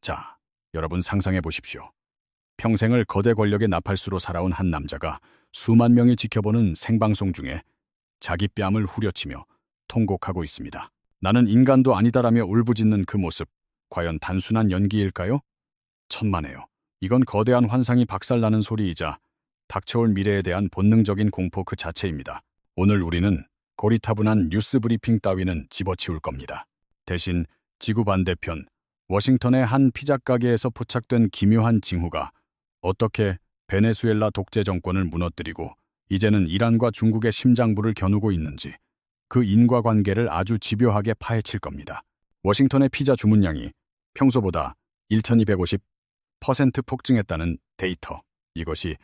자, 여러분 상상해 보십시오. 평생을 거대 권력의 나팔수로 살아온 한 남자가 수만 명이 지켜보는 생방송 중에 자기 뺨을 후려치며 통곡하고 있습니다. 나는 인간도 아니다라며 울부짖는 그 모습, 과연 단순한 연기일까요? 천만에요. 이건 거대한 환상이 박살나는 소리이자 닥쳐올 미래에 대한 본능적인 공포 그 자체입니다. 오늘 우리는 고리타분한 뉴스 브리핑 따위는 집어치울 겁니다. 대신 지구 반대편 워싱턴의 한 피자 가게에서 포착된 기묘한 징후가 어떻게 베네수엘라 독재 정권을 무너뜨리고 이제는 이란과 중국의 심장부를 겨누고 있는지 그 인과관계를 아주 집요하게 파헤칠 겁니다. 워싱턴의 피자 주문량이 평소보다 1250% 폭증했다는 데이터. 이것이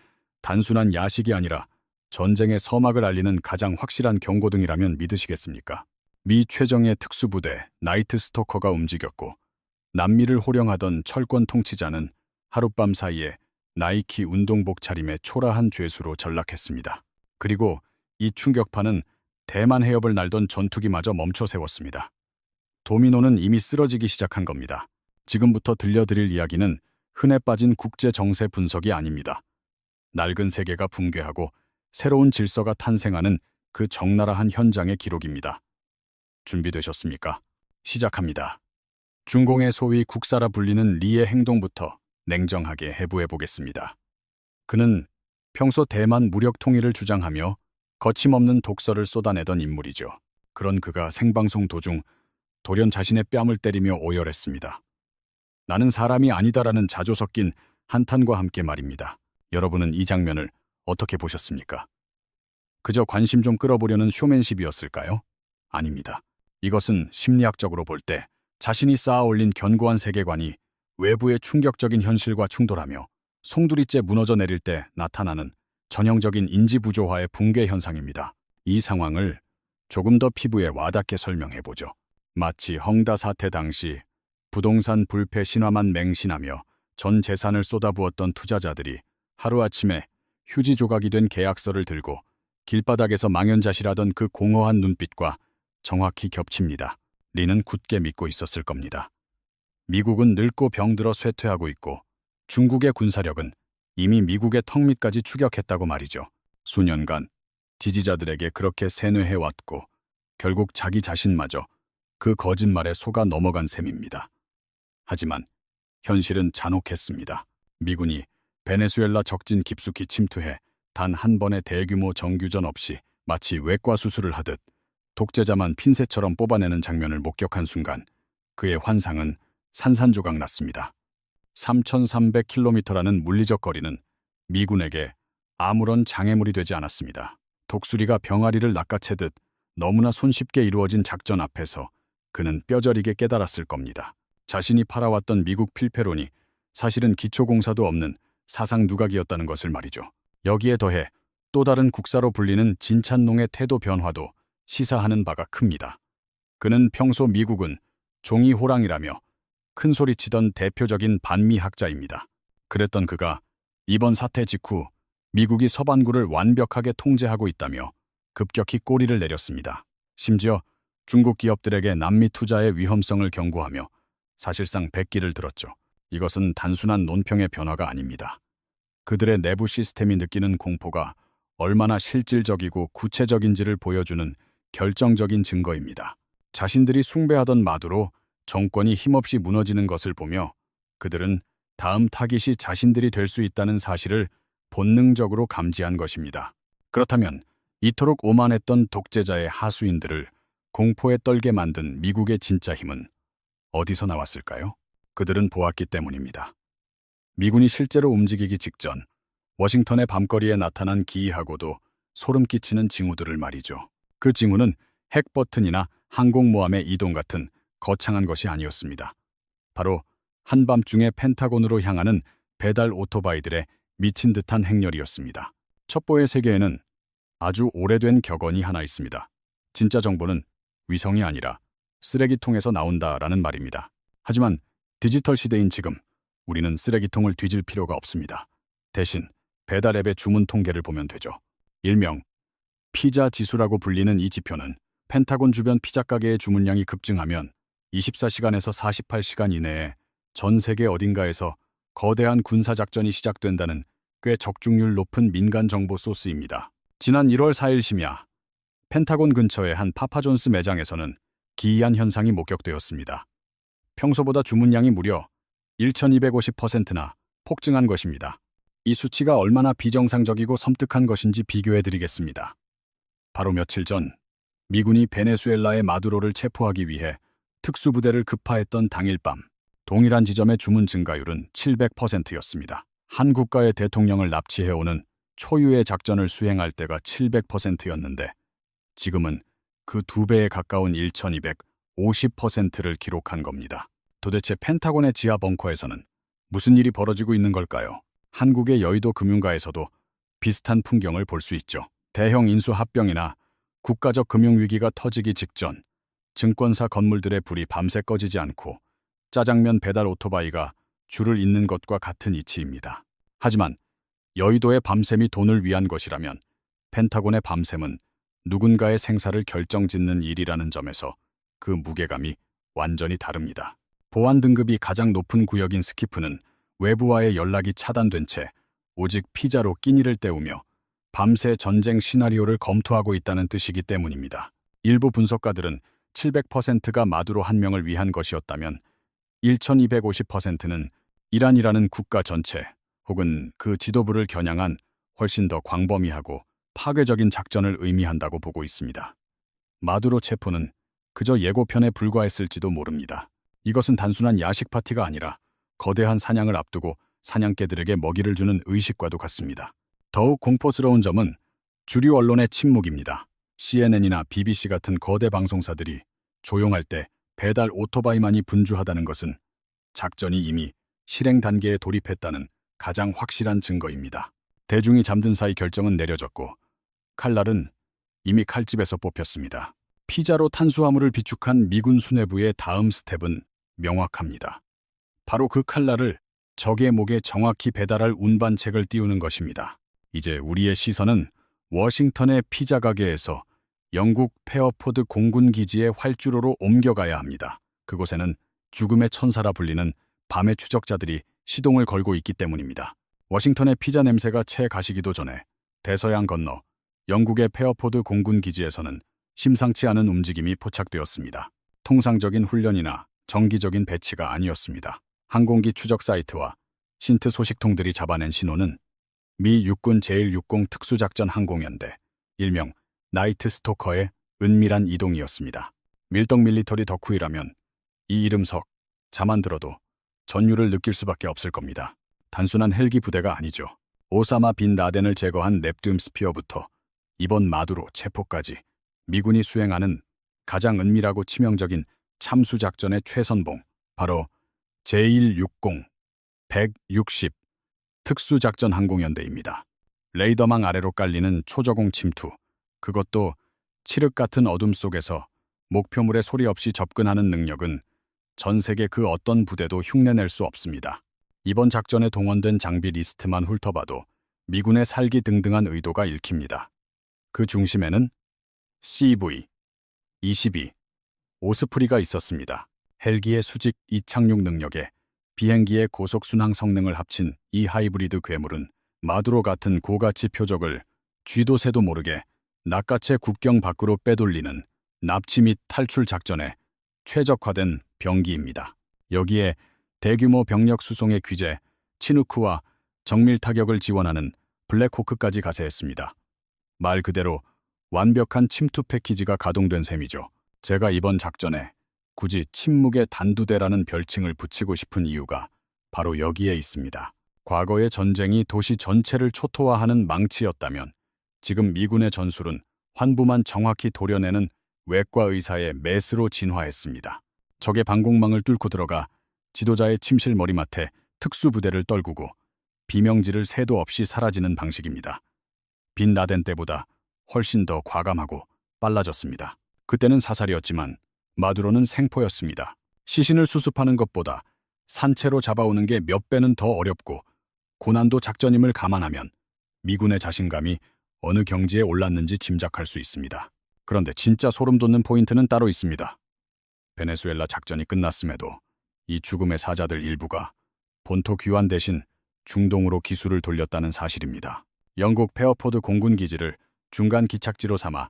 단순한 야식이 아니라 전쟁의 서막을 알리는 가장 확실한 경고등이라면 믿으시겠습니까? 미 최정예 특수부대 나이트 스토커가 움직였고 남미를 호령하던 철권 통치자는 하룻밤 사이에 나이키 운동복 차림의 초라한 죄수로 전락했습니다. 그리고 이 충격파는 대만 해협을 날던 전투기마저 멈춰 세웠습니다. 도미노는 이미 쓰러지기 시작한 겁니다. 지금부터 들려드릴 이야기는 흔해 빠진 국제 정세 분석이 아닙니다. 낡은 세계가 붕괴하고 새로운 질서가 탄생하는 그 적나라한 현장의 기록입니다. 준비되셨습니까? 시작합니다. 중공의 소위 국사라 불리는 리의 행동부터 냉정하게 해부해 보겠습니다. 그는 평소 대만 무력 통일을 주장하며 거침없는 독서를 쏟아내던 인물이죠. 그런 그가 생방송 도중 돌연 자신의 뺨을 때리며 오열했습니다. 나는 사람이 아니다라는 자조 섞인 한탄과 함께 말입니다. 여러분은 이 장면을 어떻게 보셨습니까? 그저 관심 좀 끌어보려는 쇼맨십이었을까요? 아닙니다. 이것은 심리학적으로 볼때 자신이 쌓아 올린 견고한 세계관이 외부의 충격적인 현실과 충돌하며 송두리째 무너져 내릴 때 나타나는 전형적인 인지 부조화의 붕괴 현상입니다. 이 상황을 조금 더 피부에 와닿게 설명해 보죠. 마치 헝다 사태 당시 부동산 불패 신화만 맹신하며 전 재산을 쏟아부었던 투자자들이 하루아침에 휴지 조각이 된 계약서를 들고 길바닥에서 망연자실하던 그 공허한 눈빛과 정확히 겹칩니다. 리는 굳게 믿고 있었을 겁니다. 미국은 늙고 병들어 쇠퇴하고 있고 중국의 군사력은 이미 미국의 턱 밑까지 추격했다고 말이죠. 수년간 지지자들에게 그렇게 세뇌해왔고 결국 자기 자신마저 그 거짓말에 속아 넘어간 셈입니다. 하지만 현실은 잔혹했습니다. 미군이 베네수엘라 적진 깊숙이 침투해 단 한 번의 대규모 정규전 없이 마치 외과 수술을 하듯 독재자만 핀셋처럼 뽑아내는 장면을 목격한 순간 그의 환상은 산산조각 났습니다. 3,300km라는 물리적 거리는 미군에게 아무런 장애물이 되지 않았습니다. 독수리가 병아리를 낚아채듯 너무나 손쉽게 이루어진 작전 앞에서 그는 뼈저리게 깨달았을 겁니다. 자신이 팔아왔던 미국 필패론이 사실은 기초공사도 없는 사상 누각이었다는 것을 말이죠. 여기에 더해 또 다른 국사로 불리는 진찬농의 태도 변화도 시사하는 바가 큽니다. 그는 평소 미국은 종이 호랑이라며 큰 소리치던 대표적인 반미학자입니다. 그랬던 그가 이번 사태 직후 미국이 서반구를 완벽하게 통제하고 있다며 급격히 꼬리를 내렸습니다. 심지어 중국 기업들에게 남미 투자의 위험성을 경고하며 사실상 백기를 들었죠. 이것은 단순한 논평의 변화가 아닙니다. 그들의 내부 시스템이 느끼는 공포가 얼마나 실질적이고 구체적인지를 보여주는 결정적인 증거입니다. 자신들이 숭배하던 마두로 정권이 힘없이 무너지는 것을 보며 그들은 다음 타깃이 자신들이 될 수 있다는 사실을 본능적으로 감지한 것입니다. 그렇다면 이토록 오만했던 독재자의 하수인들을 공포에 떨게 만든 미국의 진짜 힘은 어디서 나왔을까요? 그들은 보았기 때문입니다. 미군이 실제로 움직이기 직전 워싱턴의 밤거리에 나타난 기이하고도 소름 끼치는 징후들을 말이죠. 그 징후는 핵 버튼이나 항공모함의 이동 같은 거창한 것이 아니었습니다. 바로 한밤중에 펜타곤으로 향하는 배달 오토바이들의 미친 듯한 행렬이었습니다. 첩보의 세계에는 아주 오래된 격언이 하나 있습니다. 진짜 정보는 위성이 아니라 쓰레기통에서 나온다라는 말입니다. 하지만 디지털 시대인 지금 우리는 쓰레기통을 뒤질 필요가 없습니다. 대신 배달 앱의 주문 통계를 보면 되죠. 일명 피자 지수라고 불리는 이 지표는 펜타곤 주변 피자 가게의 주문량이 급증하면 24시간에서 48시간 이내에 전 세계 어딘가에서 거대한 군사작전이 시작된다는 꽤 적중률 높은 민간 정보 소스입니다. 지난 1월 4일 심야 펜타곤 근처의 한 파파존스 매장에서는 기이한 현상이 목격되었습니다. 평소보다 주문량이 무려 1250%나 폭증한 것입니다. 이 수치가 얼마나 비정상적이고 섬뜩한 것인지 비교해 드리겠습니다. 바로 며칠 전 미군이 베네수엘라의 마두로를 체포하기 위해 특수부대를 급파했던 당일 밤 동일한 지점의 주문 증가율은 700%였습니다. 한 국가의 대통령을 납치해오는 초유의 작전을 수행할 때가 700%였는데 지금은 그 두 배에 가까운 1250%를 기록한 겁니다. 도대체 펜타곤의 지하 벙커에서는 무슨 일이 벌어지고 있는 걸까요? 한국의 여의도 금융가에서도 비슷한 풍경을 볼 수 있죠. 대형 인수 합병이나 국가적 금융위기가 터지기 직전 증권사 건물들의 불이 밤새 꺼지지 않고 짜장면 배달 오토바이가 줄을 잇는 것과 같은 이치입니다. 하지만 여의도의 밤샘이 돈을 위한 것이라면 펜타곤의 밤샘은 누군가의 생사를 결정짓는 일이라는 점에서 그 무게감이 완전히 다릅니다. 보안 등급이 가장 높은 구역인 스키프는 외부와의 연락이 차단된 채 오직 피자로 끼니를 때우며 밤새 전쟁 시나리오를 검토하고 있다는 뜻이기 때문입니다. 일부 분석가들은 700%가 마두로 한 명을 위한 것이었다면 1250%는 이란이라는 국가 전체 혹은 그 지도부를 겨냥한 훨씬 더 광범위하고 파괴적인 작전을 의미한다고 보고 있습니다. 마두로 체포는 그저 예고편에 불과했을지도 모릅니다. 이것은 단순한 야식 파티가 아니라 거대한 사냥을 앞두고 사냥개들에게 먹이를 주는 의식과도 같습니다. 더욱 공포스러운 점은 주류 언론의 침묵입니다. CNN이나 BBC 같은 거대 방송사들이 조용할 때 배달 오토바이만이 분주하다는 것은 작전이 이미 실행 단계에 돌입했다는 가장 확실한 증거입니다. 대중이 잠든 사이 결정은 내려졌고 칼날은 이미 칼집에서 뽑혔습니다. 피자로 탄수화물을 비축한 미군 수뇌부의 다음 스텝은 명확합니다. 바로 그 칼날을 적의 목에 정확히 배달할 운반책을 띄우는 것입니다. 이제 우리의 시선은 워싱턴의 피자 가게에서 영국 페어포드 공군 기지의 활주로로 옮겨가야 합니다. 그곳에는 죽음의 천사라 불리는 밤의 추적자들이 시동을 걸고 있기 때문입니다. 워싱턴의 피자 냄새가 채 가시기도 전에 대서양 건너 영국의 페어포드 공군 기지에서는 심상치 않은 움직임이 포착되었습니다. 통상적인 훈련이나 정기적인 배치가 아니었습니다. 항공기 추적 사이트와 신트 소식통들이 잡아낸 신호는 미 육군 제160 특수작전 항공연대, 일명 나이트 스토커의 은밀한 이동이었습니다. 밀떡 밀리터리 덕후이라면 이 이름 석, 자만 들어도 전율을 느낄 수밖에 없을 겁니다. 단순한 헬기 부대가 아니죠. 오사마 빈 라덴을 제거한 넵듐 스피어부터 이번 마두로 체포까지 미군이 수행하는 가장 은밀하고 치명적인 참수 작전의 최선봉, 바로 제160, 160 특수작전 항공연대입니다. 레이더망 아래로 깔리는 초저공 침투, 그것도 칠흑 같은 어둠 속에서 목표물에 소리 없이 접근하는 능력은 전 세계 그 어떤 부대도 흉내낼 수 없습니다. 이번 작전에 동원된 장비 리스트만 훑어봐도 미군의 살기 등등한 의도가 읽힙니다. 그 중심에는 CV, 22, 오스프리가 있었습니다. 헬기의 수직 이착륙 능력에 비행기의 고속 순항 성능을 합친 이 하이브리드 괴물은 마두로 같은 고가치 표적을 쥐도 새도 모르게 낚아채 국경 밖으로 빼돌리는 납치 및 탈출 작전에 최적화된 병기입니다. 여기에 대규모 병력 수송의 규제, 치누크와 정밀 타격을 지원하는 블랙호크까지 가세했습니다. 말 그대로 완벽한 침투 패키지가 가동된 셈이죠. 제가 이번 작전에 굳이 침묵의 단두대라는 별칭을 붙이고 싶은 이유가 바로 여기에 있습니다. 과거의 전쟁이 도시 전체를 초토화하는 망치였다면 지금 미군의 전술은 환부만 정확히 도려내는 외과 의사의 메스로 진화했습니다. 적의 방공망을 뚫고 들어가 지도자의 침실 머리맡에 특수부대를 떨구고 비명지를 새도 없이 사라지는 방식입니다. 빈 라덴 때보다 훨씬 더 과감하고 빨라졌습니다. 그때는 사살이었지만 마두로는 생포였습니다. 시신을 수습하는 것보다 산채로 잡아오는 게 몇 배는 더 어렵고 고난도 작전임을 감안하면 미군의 자신감이 어느 경지에 올랐는지 짐작할 수 있습니다. 그런데 진짜 소름 돋는 포인트는 따로 있습니다. 베네수엘라 작전이 끝났음에도 이 죽음의 사자들 일부가 본토 귀환 대신 중동으로 기술을 돌렸다는 사실입니다. 영국 페어포드 공군 기지를 중간 기착지로 삼아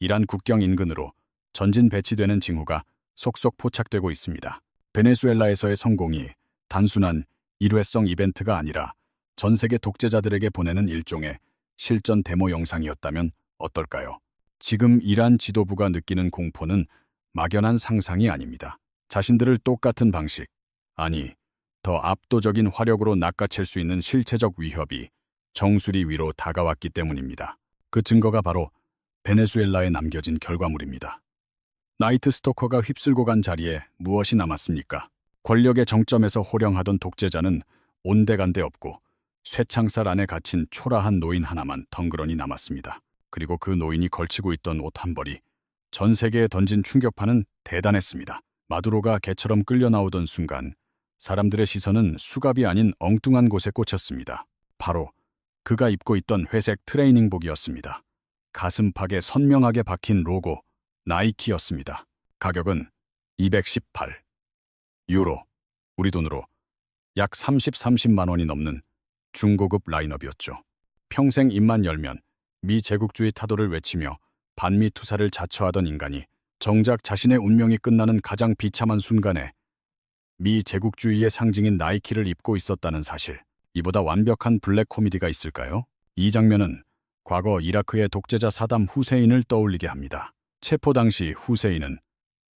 이란 국경 인근으로 전진 배치되는 징후가 속속 포착되고 있습니다. 베네수엘라에서의 성공이 단순한 일회성 이벤트가 아니라 전 세계 독재자들에게 보내는 일종의 실전 데모 영상이었다면 어떨까요? 지금 이란 지도부가 느끼는 공포는 막연한 상상이 아닙니다. 자신들을 똑같은 방식, 아니, 더 압도적인 화력으로 낚아챌 수 있는 실체적 위협이 정수리 위로 다가왔기 때문입니다. 그 증거가 바로 베네수엘라에 남겨진 결과물입니다. 나이트 스토커가 휩쓸고 간 자리에 무엇이 남았습니까? 권력의 정점에서 호령하던 독재자는 온데간데 없고 쇠창살 안에 갇힌 초라한 노인 하나만 덩그러니 남았습니다. 그리고 그 노인이 걸치고 있던 옷 한 벌이 전 세계에 던진 충격파는 대단했습니다. 마두로가 개처럼 끌려 나오던 순간 사람들의 시선은 수갑이 아닌 엉뚱한 곳에 꽂혔습니다. 바로 그가 입고 있던 회색 트레이닝복이었습니다. 가슴팍에 선명하게 박힌 로고 나이키였습니다. 가격은 218 유로, 우리 돈으로 약 30, 30만 원이 넘는 중고급 라인업이었죠. 평생 입만 열면 미 제국주의 타도를 외치며 반미 투사를 자처하던 인간이 정작 자신의 운명이 끝나는 가장 비참한 순간에 미 제국주의의 상징인 나이키를 입고 있었다는 사실. 이보다 완벽한 블랙 코미디가 있을까요? 이 장면은 과거 이라크의 독재자 사담 후세인을 떠올리게 합니다. 체포 당시 후세인은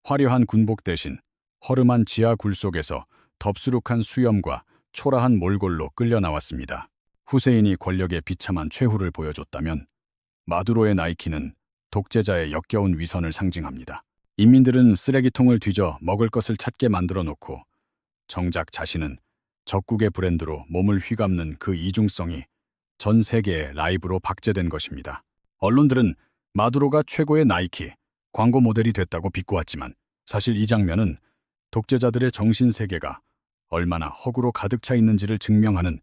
화려한 군복 대신 허름한 지하 굴 속에서 덥수룩한 수염과 초라한 몰골로 끌려 나왔습니다. 후세인이 권력의 비참한 최후를 보여줬다면 마두로의 나이키는 독재자의 역겨운 위선을 상징합니다. 인민들은 쓰레기통을 뒤져 먹을 것을 찾게 만들어 놓고 정작 자신은 적국의 브랜드로 몸을 휘감는 그 이중성이 전 세계에 라이브로 박제된 것입니다. 언론들은 마두로가 최고의 나이키, 광고 모델이 됐다고 비꼬았지만 사실 이 장면은 독재자들의 정신 세계가 얼마나 허구로 가득 차 있는지를 증명하는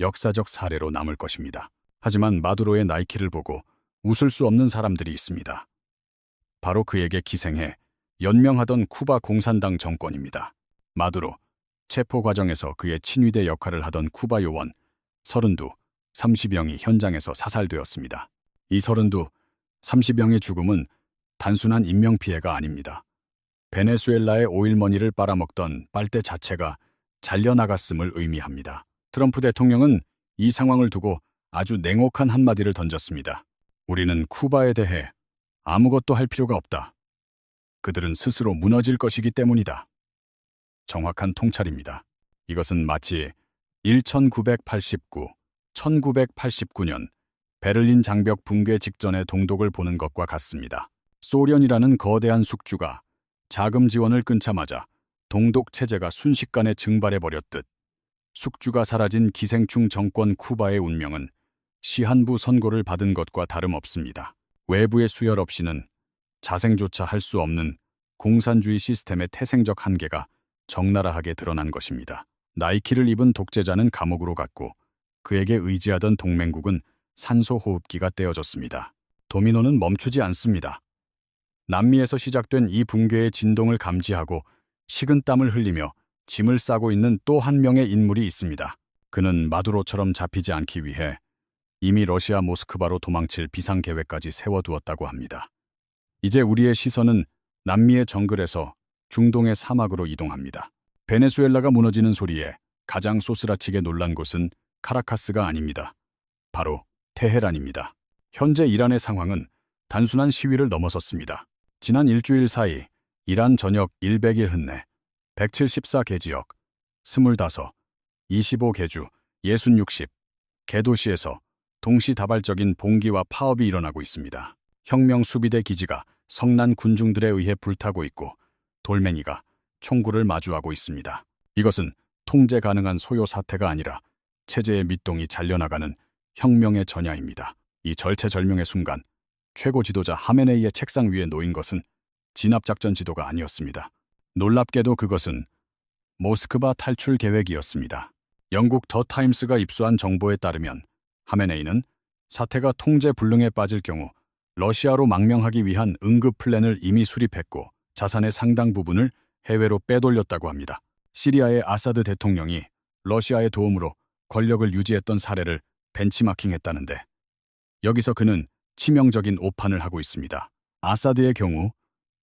역사적 사례로 남을 것입니다. 하지만 마두로의 나이키를 보고 웃을 수 없는 사람들이 있습니다. 바로 그에게 기생해 연명하던 쿠바 공산당 정권입니다. 마두로, 체포 과정에서 그의 친위대 역할을 하던 쿠바 요원 서른두, 30명이 현장에서 사살되었습니다. 이 서른두, 30명의 죽음은 단순한 인명피해가 아닙니다. 베네수엘라의 오일머니를 빨아먹던 빨대 자체가 잘려나갔음을 의미합니다. 트럼프 대통령은 이 상황을 두고 아주 냉혹한 한마디를 던졌습니다. 우리는 쿠바에 대해 아무것도 할 필요가 없다. 그들은 스스로 무너질 것이기 때문이다. 정확한 통찰입니다. 이것은 마치 1989, 1989년 베를린 장벽 붕괴 직전의 동독을 보는 것과 같습니다. 소련이라는 거대한 숙주가 자금 지원을 끊자마자 동독 체제가 순식간에 증발해 버렸듯 숙주가 사라진 기생충 정권 쿠바의 운명은 시한부 선고를 받은 것과 다름없습니다. 외부의 수혈 없이는 자생조차 할 수 없는 공산주의 시스템의 태생적 한계가 적나라하게 드러난 것입니다. 나이키를 입은 독재자는 감옥으로 갔고 그에게 의지하던 동맹국은 산소 호흡기가 떼어졌습니다. 도미노는 멈추지 않습니다. 남미에서 시작된 이 붕괴의 진동을 감지하고 식은땀을 흘리며 짐을 싸고 있는 또 한 명의 인물이 있습니다. 그는 마두로처럼 잡히지 않기 위해 이미 러시아 모스크바로 도망칠 비상 계획까지 세워두었다고 합니다. 이제 우리의 시선은 남미의 정글에서 중동의 사막으로 이동합니다. 베네수엘라가 무너지는 소리에 가장 소스라치게 놀란 곳은 카라카스가 아닙니다. 바로 테헤란입니다. 현재 이란의 상황은 단순한 시위를 넘어섰습니다. 지난 일주일 사이 이란 전역 100일 흔내 174개 지역, 25, 25개 주, 60, 60, 개 도시에서 동시다발적인 봉기와 파업이 일어나고 있습니다. 혁명 수비대 기지가 성난 군중들에 의해 불타고 있고 돌멩이가 총구를 마주하고 있습니다. 이것은 통제 가능한 소요 사태가 아니라 체제의 밑동이 잘려나가는 혁명의 전야입니다. 이 절체절명의 순간 최고 지도자 하메네이의 책상 위에 놓인 것은 진압작전 지도가 아니었습니다. 놀랍게도 그것은 모스크바 탈출 계획이었습니다. 영국 더 타임스가 입수한 정보에 따르면 하메네이는 사태가 통제 불능에 빠질 경우 러시아로 망명하기 위한 응급 플랜을 이미 수립했고 자산의 상당 부분을 해외로 빼돌렸다고 합니다. 시리아의 아사드 대통령이 러시아의 도움으로 권력을 유지했던 사례를 벤치마킹했다는데 여기서 그는 치명적인 오판을 하고 있습니다. 아사드의 경우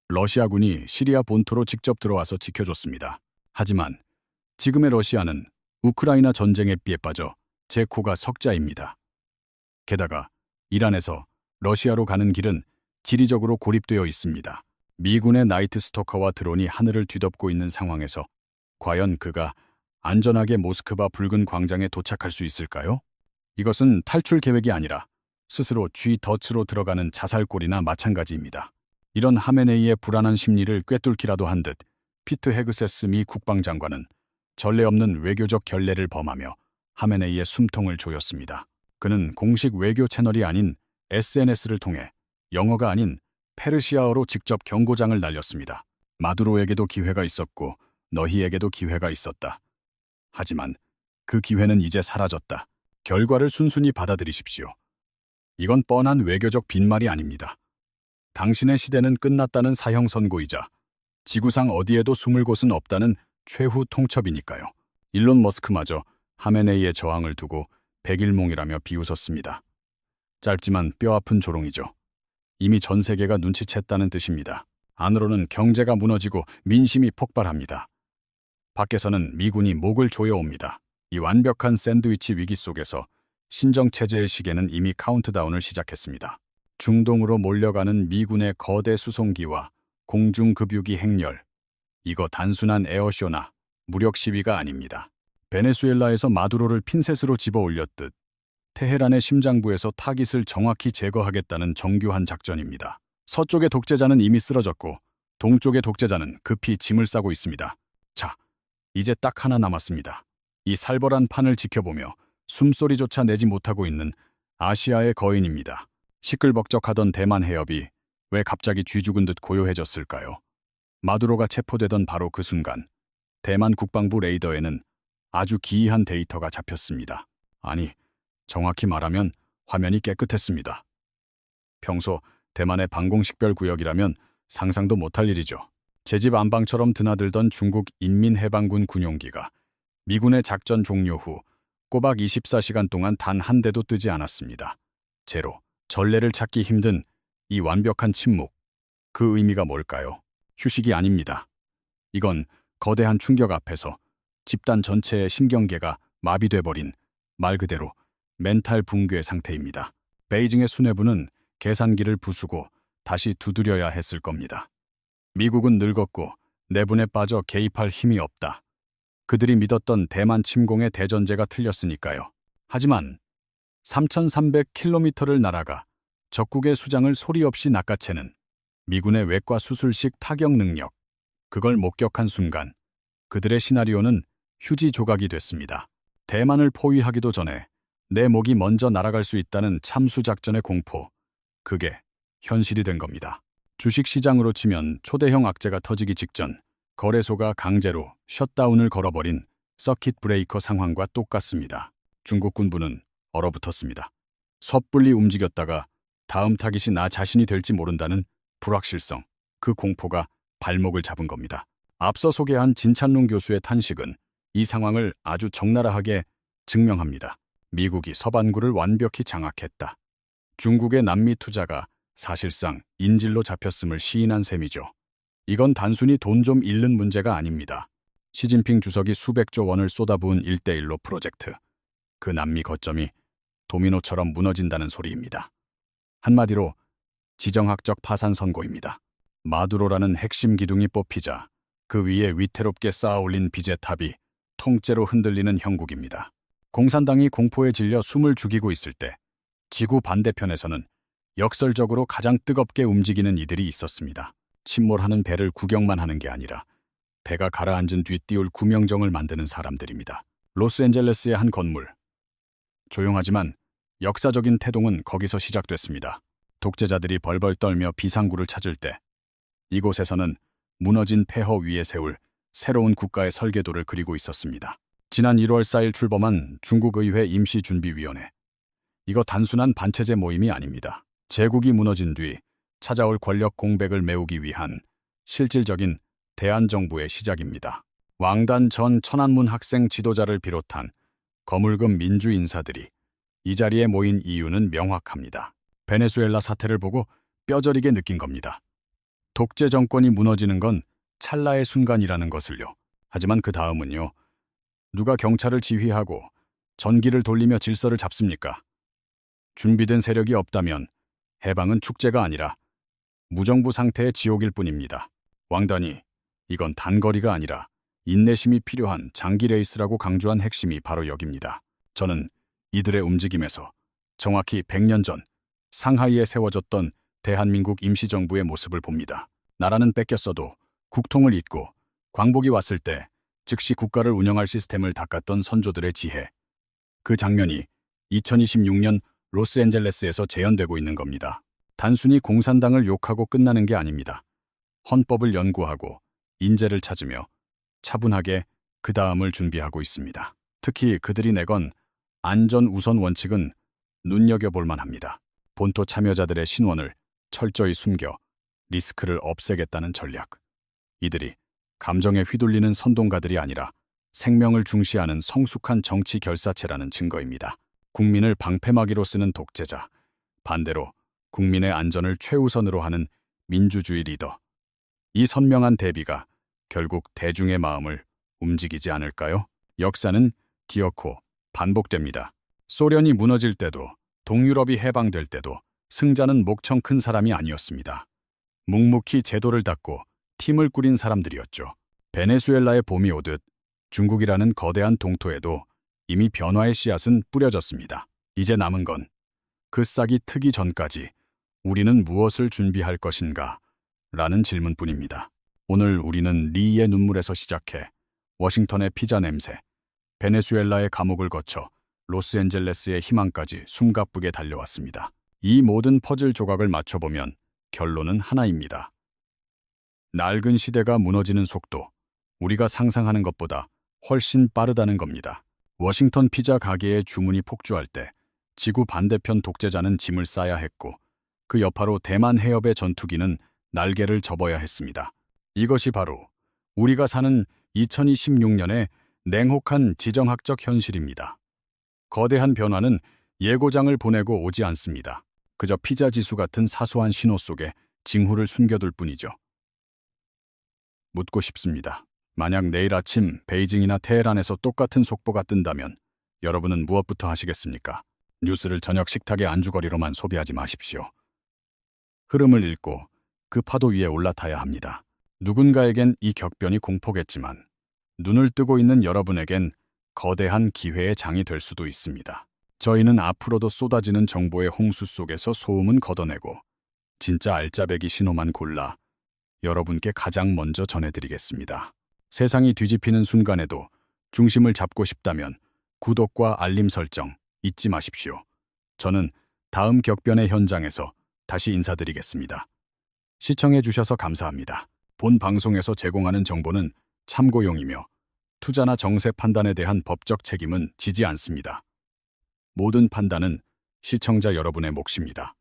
러시아군이 시리아 본토로 직접 들어와서 지켜줬습니다. 하지만 지금의 러시아는 우크라이나 전쟁에 삐에 빠져 제 코가 석자입니다. 게다가 이란에서 러시아로 가는 길은 지리적으로 고립되어 있습니다. 미군의 나이트 스토커와 드론이 하늘을 뒤덮고 있는 상황에서 과연 그가 안전하게 모스크바 붉은 광장에 도착할 수 있을까요? 이것은 탈출 계획이 아니라 스스로 쥐 덫으로 들어가는 자살골이나 마찬가지입니다. 이런 하메네이의 불안한 심리를 꿰뚫기라도 한 듯 피트 헤그세스 미 국방장관은 전례 없는 외교적 결례를 범하며 하메네이의 숨통을 조였습니다. 그는 공식 외교 채널이 아닌 SNS를 통해 영어가 아닌 페르시아어로 직접 경고장을 날렸습니다. 마두로에게도 기회가 있었고 너희에게도 기회가 있었다. 하지만 그 기회는 이제 사라졌다. 결과를 순순히 받아들이십시오. 이건 뻔한 외교적 빈말이 아닙니다. 당신의 시대는 끝났다는 사형 선고이자 지구상 어디에도 숨을 곳은 없다는 최후 통첩이니까요. 일론 머스크마저 하메네이의 저항을 두고 백일몽이라며 비웃었습니다. 짧지만 뼈아픈 조롱이죠. 이미 전 세계가 눈치챘다는 뜻입니다. 안으로는 경제가 무너지고 민심이 폭발합니다. 밖에서는 미군이 목을 조여옵니다. 이 완벽한 샌드위치 위기 속에서 신정체제의 시계는 이미 카운트다운을 시작했습니다. 중동으로 몰려가는 미군의 거대 수송기와 공중급유기 행렬. 이거 단순한 에어쇼나 무력 시위가 아닙니다. 베네수엘라에서 마두로를 핀셋으로 집어 올렸듯 테헤란의 심장부에서 타깃을 정확히 제거하겠다는 정교한 작전입니다. 서쪽의 독재자는 이미 쓰러졌고 동쪽의 독재자는 급히 짐을 싸고 있습니다. 자, 이제 딱 하나 남았습니다. 이 살벌한 판을 지켜보며 숨소리조차 내지 못하고 있는 아시아의 거인입니다. 시끌벅적하던 대만 해협이 왜 갑자기 쥐 죽은 듯 고요해졌을까요? 마두로가 체포되던 바로 그 순간 대만 국방부 레이더에는 아주 기이한 데이터가 잡혔습니다. 아니, 정확히 말하면 화면이 깨끗했습니다. 평소 대만의 방공식별 구역이라면 상상도 못할 일이죠. 제 집 안방처럼 드나들던 중국 인민해방군 군용기가 미군의 작전 종료 후 꼬박 24시간 동안 단 한 대도 뜨지 않았습니다. 제로, 전례를 찾기 힘든 이 완벽한 침묵. 그 의미가 뭘까요? 휴식이 아닙니다. 이건 거대한 충격 앞에서 집단 전체의 신경계가 마비돼 버린 말 그대로 멘탈 붕괴 상태입니다. 베이징의 수뇌부는 계산기를 부수고 다시 두드려야 했을 겁니다. 미국은 늙었고 내분에 빠져 개입할 힘이 없다. 그들이 믿었던 대만 침공의 대전제가 틀렸으니까요. 하지만 3,300km를 날아가 적국의 수장을 소리 없이 낚아채는 미군의 외과 수술식 타격 능력. 그걸 목격한 순간 그들의 시나리오는 휴지 조각이 됐습니다. 대만을 포위하기도 전에 내 목이 먼저 날아갈 수 있다는 참수작전의 공포. 그게 현실이 된 겁니다. 주식시장으로 치면 초대형 악재가 터지기 직전 거래소가 강제로 셧다운을 걸어버린 서킷 브레이커 상황과 똑같습니다. 중국 군부는 얼어붙었습니다. 섣불리 움직였다가 다음 타깃이 나 자신이 될지 모른다는 불확실성, 그 공포가 발목을 잡은 겁니다. 앞서 소개한 진찬롱 교수의 탄식은 이 상황을 아주 적나라하게 증명합니다. 미국이 서반구를 완벽히 장악했다. 중국의 남미 투자가 사실상 인질로 잡혔음을 시인한 셈이죠. 이건 단순히 돈 좀 잃는 문제가 아닙니다. 시진핑 주석이 수백조 원을 쏟아부은 일대일로 프로젝트. 그 남미 거점이 도미노처럼 무너진다는 소리입니다. 한마디로 지정학적 파산 선고입니다. 마두로라는 핵심 기둥이 뽑히자 그 위에 위태롭게 쌓아올린 빚의 탑이 통째로 흔들리는 형국입니다. 공산당이 공포에 질려 숨을 죽이고 있을 때 지구 반대편에서는 역설적으로 가장 뜨겁게 움직이는 이들이 있었습니다. 침몰하는 배를 구경만 하는 게 아니라 배가 가라앉은 뒤 띄울 구명정을 만드는 사람들입니다. 로스앤젤레스의 한 건물. 조용하지만 역사적인 태동은 거기서 시작됐습니다. 독재자들이 벌벌 떨며 비상구를 찾을 때 이곳에서는 무너진 폐허 위에 세울 새로운 국가의 설계도를 그리고 있었습니다. 지난 1월 4일 출범한 중국의회 임시준비위원회. 이거 단순한 반체제 모임이 아닙니다. 제국이 무너진 뒤 찾아올 권력 공백을 메우기 위한 실질적인 대한정부의 시작입니다. 왕단 전 천안문 학생 지도자를 비롯한 거물급 민주 인사들이 이 자리에 모인 이유는 명확합니다. 베네수엘라 사태를 보고 뼈저리게 느낀 겁니다. 독재 정권이 무너지는 건 찰나의 순간이라는 것을요. 하지만 그 다음은요. 누가 경찰을 지휘하고 전기를 돌리며 질서를 잡습니까? 준비된 세력이 없다면 해방은 축제가 아니라 무정부 상태의 지옥일 뿐입니다. 왕단이 이건 단거리가 아니라 인내심이 필요한 장기 레이스라고 강조한 핵심이 바로 여기입니다. 저는 이들의 움직임에서 정확히 100년 전 상하이에 세워졌던 대한민국 임시정부의 모습을 봅니다. 나라는 뺏겼어도 국통을 잇고 광복이 왔을 때 즉시 국가를 운영할 시스템을 닦았던 선조들의 지혜. 그 장면이 2026년 로스앤젤레스에서 재현되고 있는 겁니다. 단순히 공산당을 욕하고 끝나는 게 아닙니다. 헌법을 연구하고 인재를 찾으며 차분하게 그 다음을 준비하고 있습니다. 특히 그들이 내건 안전 우선 원칙은 눈여겨볼 만합니다. 본토 참여자들의 신원을 철저히 숨겨 리스크를 없애겠다는 전략. 이들이 감정에 휘둘리는 선동가들이 아니라 생명을 중시하는 성숙한 정치 결사체라는 증거입니다. 국민을 방패막이로 쓰는 독재자, 반대로 국민의 안전을 최우선으로 하는 민주주의 리더. 이 선명한 대비가 결국 대중의 마음을 움직이지 않을까요? 역사는 기어코 반복됩니다. 소련이 무너질 때도 동유럽이 해방될 때도 승자는 목청 큰 사람이 아니었습니다. 묵묵히 제도를 닦고 팀을 꾸린 사람들이었죠. 베네수엘라의 봄이 오듯 중국이라는 거대한 동토에도 이미 변화의 씨앗은 뿌려졌습니다. 이제 남은 건 그 싹이 트기 전까지 우리는 무엇을 준비할 것인가? 라는 질문뿐입니다. 오늘 우리는 리의 눈물에서 시작해 워싱턴의 피자 냄새, 베네수엘라의 감옥을 거쳐 로스앤젤레스의 희망까지 숨가쁘게 달려왔습니다. 이 모든 퍼즐 조각을 맞춰보면 결론은 하나입니다. 낡은 시대가 무너지는 속도, 우리가 상상하는 것보다 훨씬 빠르다는 겁니다. 워싱턴 피자 가게의 주문이 폭주할 때 지구 반대편 독재자는 짐을 싸야 했고 그 여파로 대만 해협의 전투기는 날개를 접어야 했습니다. 이것이 바로 우리가 사는 2026년의 냉혹한 지정학적 현실입니다. 거대한 변화는 예고장을 보내고 오지 않습니다. 그저 피자 지수 같은 사소한 신호 속에 징후를 숨겨둘 뿐이죠. 묻고 싶습니다. 만약 내일 아침 베이징이나 테헤란에서 똑같은 속보가 뜬다면 여러분은 무엇부터 하시겠습니까? 뉴스를 저녁 식탁의 안주거리로만 소비하지 마십시오. 흐름을 읽고 그 파도 위에 올라타야 합니다. 누군가에겐 이 격변이 공포겠지만 눈을 뜨고 있는 여러분에겐 거대한 기회의 장이 될 수도 있습니다. 저희는 앞으로도 쏟아지는 정보의 홍수 속에서 소음은 걷어내고 진짜 알짜배기 신호만 골라 여러분께 가장 먼저 전해드리겠습니다. 세상이 뒤집히는 순간에도 중심을 잡고 싶다면 구독과 알림 설정 잊지 마십시오. 저는 다음 격변의 현장에서 다시 인사드리겠습니다. 시청해 주셔서 감사합니다. 본 방송에서 제공하는 정보는 참고용이며 투자나 정세 판단에 대한 법적 책임은 지지 않습니다. 모든 판단은 시청자 여러분의 몫입니다.